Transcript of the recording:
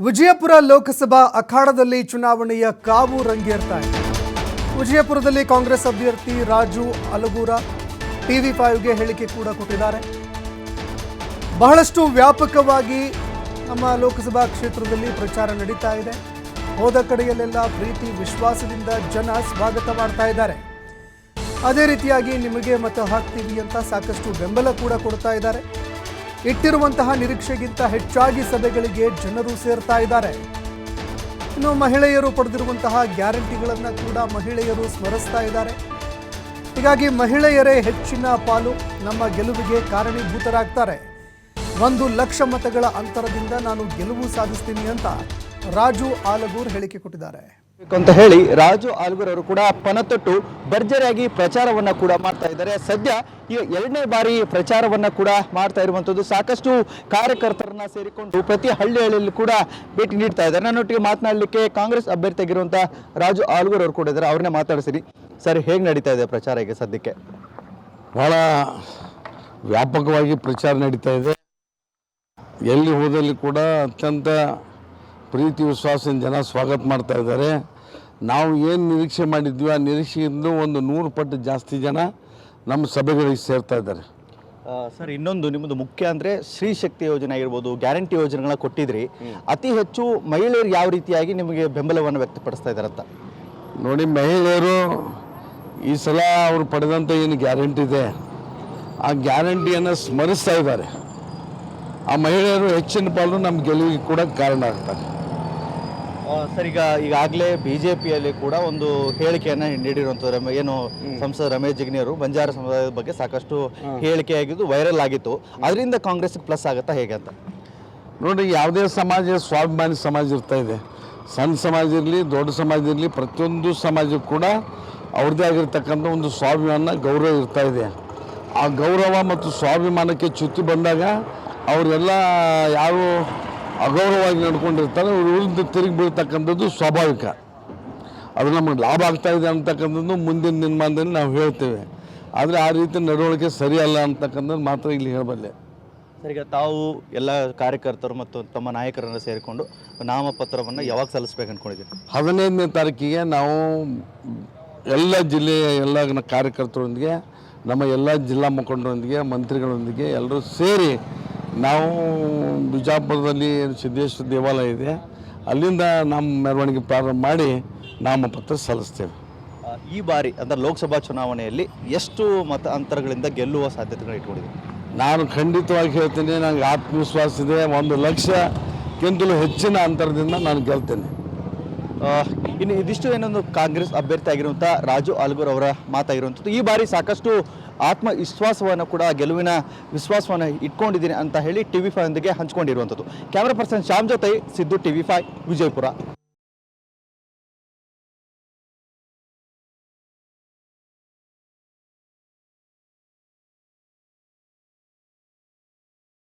ವಿಜಯಪುರ ಲೋಕಸಭಾ ಅಖಾಡದಲ್ಲಿ ಚುನಾವಣೆಯ ಕಾವು ರಂಗೇರ್ತಾ ಇದೆ. ವಿಜಯಪುರದಲ್ಲಿ ಕಾಂಗ್ರೆಸ್ ಅಭ್ಯರ್ಥಿ ರಾಜು ಅಲಗೂರ ಟಿವಿ ಫೈವ್ಗೆ ಹೇಳಿಕೆ ಕೂಡ ಕೊಟ್ಟಿದ್ದಾರೆ. ಬಹಳಷ್ಟು ವ್ಯಾಪಕವಾಗಿ ನಮ್ಮ ಲೋಕಸಭಾ ಕ್ಷೇತ್ರದಲ್ಲಿ ಪ್ರಚಾರ ನಡೀತಾ ಇದೆ. ಹೋದ ಕಡೆಯಲ್ಲೆಲ್ಲ ಪ್ರೀತಿ, ವಿಶ್ವಾಸದಿಂದ ಜನ ಸ್ವಾಗತ ಮಾಡ್ತಾ ಇದ್ದಾರೆ. ಅದೇ ರೀತಿಯಾಗಿ ನಿಮಗೆ ಮತ ಹಾಕ್ತೀವಿ ಅಂತ ಸಾಕಷ್ಟು ಬೆಂಬಲ ಕೂಡ ಕೊಡ್ತಾ ಇದ್ದಾರೆ. ಇಟ್ಟಿರುವಂತಹ ನಿರೀಕ್ಷೆಗಿಂತ ಹೆಚ್ಚಾಗಿ ಸಭೆಗಳಿಗೆ ಜನರು ಸೇರ್ತಾ ಇದ್ದಾರೆ. ಇನ್ನು ಮಹಿಳೆಯರು ಪಡೆದಿರುವಂತಹ ಗ್ಯಾರಂಟಿಗಳನ್ನು ಕೂಡ ಮಹಿಳೆಯರು ಸ್ಮರಿಸ್ತಾ ಇದ್ದಾರೆ. ಹೀಗಾಗಿ ಮಹಿಳೆಯರೇ ಹೆಚ್ಚಿನ ಪಾಲು ನಮ್ಮ ಗೆಲುವಿಗೆ ಕಾರಣೀಭೂತರಾಗ್ತಾರೆ. ಒಂದು ಲಕ್ಷ ಮತಗಳ ಅಂತರದಿಂದ ನಾನು ಗೆಲುವು ಸಾಧಿಸ್ತೀನಿ ಅಂತ ರಾಜು ಆಲಗೂರ್ ಹೇಳಿಕೆ ಕೊಟ್ಟಿದ್ದಾರೆ. ಅಂತ ಹೇಳಿ ರಾಜು ಆಲ್ಗೂರ್ ಅವರು ಕೂಡ ಪಣತೊಟ್ಟು ಭರ್ಜರಿಯಾಗಿ ಪ್ರಚಾರವನ್ನ ಕೂಡ ಮಾಡ್ತಾ ಇದ್ದಾರೆ. ಸದ್ಯ ಈ ಎರಡನೇ ಬಾರಿ ಪ್ರಚಾರವನ್ನ ಕೂಡ ಮಾಡ್ತಾ ಇರುವಂತದ್ದು ಸಾಕಷ್ಟು ಕಾರ್ಯಕರ್ತರನ್ನ ಸೇರಿಕೊಂಡು ಪ್ರತಿ ಹಳ್ಳಿ ಹಳ್ಳಿಯಲ್ಲಿ ಕೂಡ ಭೇಟಿ ನೀಡ್ತಾ ಇದ್ದಾರೆ. ನನ್ನೊಟ್ಟಿಗೆ ಮಾತನಾಡಲಿಕ್ಕೆ ಕಾಂಗ್ರೆಸ್ ಅಭ್ಯರ್ಥಿಯಾಗಿರುವಂತ ರಾಜು ಆಲ್ಗೂರ್ ಅವರು ಕೂಡ ಇದ್ದಾರೆ. ಅವ್ರನ್ನೇ ಮಾತಾಡಿಸಿರಿ. ಸರ್, ಹೇಗೆ ನಡೀತಾ ಇದೆ ಪ್ರಚಾರ ಈಗ ಸದ್ಯಕ್ಕೆ? ಬಹಳ ವ್ಯಾಪಕವಾಗಿ ಪ್ರಚಾರ ನಡೀತಾ ಇದೆ. ಎಲ್ಲಿ ಹೋದಲ್ಲಿ ಕೂಡ ಅತ್ಯಂತ ಪ್ರೀತಿ ವಿಶ್ವಾಸದಿಂದ ಜನ ಸ್ವಾಗತ ಮಾಡ್ತಾ ಇದ್ದಾರೆ. ನಾವು ಏನು ನಿರೀಕ್ಷೆ ಮಾಡಿದ್ವಿ ಆ ನಿರೀಕ್ಷೆಯಿಂದ ಒಂದು ನೂರು ಪಟ್ಟು ಜಾಸ್ತಿ ಜನ ನಮ್ಮ ಸಭೆಗಳಿಗೆ ಸೇರ್ತಾ ಇದ್ದಾರೆ. ಸರ್ ಇನ್ನೊಂದು ನಿಮ್ಮದು ಮುಖ್ಯ ಅಂದ್ರೆ ಸ್ತ್ರೀ ಶಕ್ತಿ ಯೋಜನೆ ಆಗಿರ್ಬೋದು ಗ್ಯಾರಂಟಿ ಯೋಜನೆಗಳನ್ನ ಕೊಟ್ಟಿದ್ರಿ. ಅತಿ ಹೆಚ್ಚು ಮಹಿಳೆಯರು ಯಾವ ರೀತಿಯಾಗಿ ನಿಮಗೆ ಬೆಂಬಲವನ್ನು ವ್ಯಕ್ತಪಡಿಸ್ತಾ ಇದ್ದಾರಂತ ಅಂತ ನೋಡಿ ಮಹಿಳೆಯರು ಈ ಸಲ ಅವರು ಪಡೆದಂಥ ಏನು ಗ್ಯಾರಂಟಿ ಇದೆ. ಆ ಗ್ಯಾರಂಟಿಯನ್ನು ಸ್ಮರಿಸ್ತಾ ಇದ್ದಾರೆ. ಆ ಮಹಿಳೆಯರು ಹೆಚ್ಚಿನ ಪಾಲು ನಮ್ಮ ಗೆಲುವಿಗೆ ಕೂಡ ಕಾರಣ ಆಗ್ತಾರೆ. ಸರ್ ಈಗ ಈಗಾಗಲೇ ಬಿ ಜೆ ಪಿಯಲ್ಲಿ ಕೂಡ ಒಂದು ಹೇಳಿಕೆಯನ್ನು ನೀಡಿರುವಂಥ ರಮ- ಏನು ಸಂಸದ ರಮೇಶ್ ಜಿಗ್ನಿಯವರು ಬಂಜಾರ ಸಮುದಾಯದ ಬಗ್ಗೆ ಸಾಕಷ್ಟು ಹೇಳಿಕೆ ಆಗಿದ್ದು ವೈರಲ್ ಆಗಿತ್ತು. ಅದರಿಂದ ಕಾಂಗ್ರೆಸ್ ಪ್ಲಸ್ ಆಗುತ್ತಾ ಹೇಗೆ ಅಂತ? ನೋಡಿ ಯಾವುದೇ ಸಮಾಜ ಸ್ವಾಭಿಮಾನಿ ಸಮಾಜ ಇರ್ತಾ ಇದೆ. ಸಣ್ಣ ಸಮಾಜ ಇರಲಿ ದೊಡ್ಡ ಸಮಾಜ ಇರಲಿ ಪ್ರತಿಯೊಂದು ಸಮಾಜಕ್ಕೂ ಕೂಡ ಅವ್ರದ್ದೇ ಆಗಿರ್ತಕ್ಕಂಥ ಒಂದು ಸ್ವಾಭಿಮಾನ ಗೌರವ ಇರ್ತಾ ಇದೆ. ಆ ಗೌರವ ಮತ್ತು ಸ್ವಾಭಿಮಾನಕ್ಕೆ ಚ್ಯುತಿ ಬಂದಾಗ ಅವರೆಲ್ಲ ಯಾರು ಅಗೌರವವಾಗಿ ನಡ್ಕೊಂಡಿರ್ತಾರೆ ಅವ್ರ ವಿರುದ್ಧ ತಿರುಗಿ ಬೀಳ್ತಕ್ಕಂಥದ್ದು ಸ್ವಾಭಾವಿಕ. ಅದು ನಮಗೆ ಲಾಭ ಆಗ್ತಾ ಇದೆ ಅಂತಕ್ಕಂಥದ್ದು ಮುಂದಿನ ದಿನಮಾನದಲ್ಲಿ ನಾವು ಹೇಳ್ತೇವೆ. ಆದರೆ ಆ ರೀತಿ ನಡವಳಿಕೆ ಸರಿಯಲ್ಲ ಅಂತಕ್ಕಂಥದ್ದು ಮಾತ್ರ ಇಲ್ಲಿ ಹೇಳಬಲ್ಲೆ. ಸರಿಯಾಗಿ ತಾವು ಎಲ್ಲ ಕಾರ್ಯಕರ್ತರು ಮತ್ತು ತಮ್ಮ ನಾಯಕರನ್ನು ಸೇರಿಕೊಂಡು ನಾಮಪತ್ರವನ್ನು ಯಾವಾಗ ಸಲ್ಲಿಸ್ಬೇಕು ಅಂದ್ಕೊಂಡಿದ್ದೀವಿ ಹದಿನೈದನೇ ತಾರೀಕಿಗೆ ನಾವು ಎಲ್ಲ ಜಿಲ್ಲೆಯ ಎಲ್ಲ ಕಾರ್ಯಕರ್ತರೊಂದಿಗೆ ನಮ್ಮ ಎಲ್ಲ ಜಿಲ್ಲಾ ಮುಖಂಡರೊಂದಿಗೆ ಮಂತ್ರಿಗಳೊಂದಿಗೆ ಎಲ್ಲರೂ ಸೇರಿ ನಾವು ಬಿಜಾಪುರದಲ್ಲಿ ಸಿದ್ದೇಶ್ವರ ದೇವಾಲಯ ಇದೆ. ಅಲ್ಲಿಂದ ನಮ್ಮ ಮೆರವಣಿಗೆ ಪ್ರಾರಂಭ ಮಾಡಿ ನಾಮಪತ್ರ ಸಲ್ಲಿಸ್ತೇವೆ. ಈ ಬಾರಿ ಅಂದರೆ ಲೋಕಸಭಾ ಚುನಾವಣೆಯಲ್ಲಿ ಎಷ್ಟು ಮತ ಅಂತರಗಳಿಂದ ಗೆಲ್ಲುವ ಸಾಧ್ಯತೆಗಳು ಇಟ್ಕೊಂಡಿದೆ ನಾನು ಖಂಡಿತವಾಗಿ ಹೇಳ್ತೀನಿ ನನಗೆ ಆತ್ಮವಿಶ್ವಾಸ ಇದೆ. ಒಂದು ಲಕ್ಷಕ್ಕಿಂತಲೂ ಹೆಚ್ಚಿನ ಅಂತರದಿಂದ ನಾನು ಗೆಲ್ತೇನೆ. ಇನ್ನು ಇದಿಷ್ಟು ಏನೊಂದು ಕಾಂಗ್ರೆಸ್ ಅಭ್ಯರ್ಥಿ ಆಗಿರುವಂಥ ರಾಜು ಆಲ್ಗೂರ್ ಅವರ ಮಾತಾಗಿರುವಂಥದ್ದು. ಈ ಬಾರಿ ಸಾಕಷ್ಟು ಆತ್ಮವಿಶ್ವಾಸವನ್ನು ಕೂಡ, ಗೆಲುವಿನ ವಿಶ್ವಾಸವನ್ನು ಇಟ್ಕೊಂಡಿದ್ದೀನಿ ಅಂತ ಹೇಳಿ ಟಿ ವಿ ಫೈವ್ ಒಂದಿಗೆ ಹಂಚ್ಕೊಂಡಿರುವಂಥದ್ದು. ಕ್ಯಾಮ್ರಾ ಪರ್ಸನ್ ಶ್ಯಾಮ್ ಜೊತೆ Siddu T V five Vijayapura.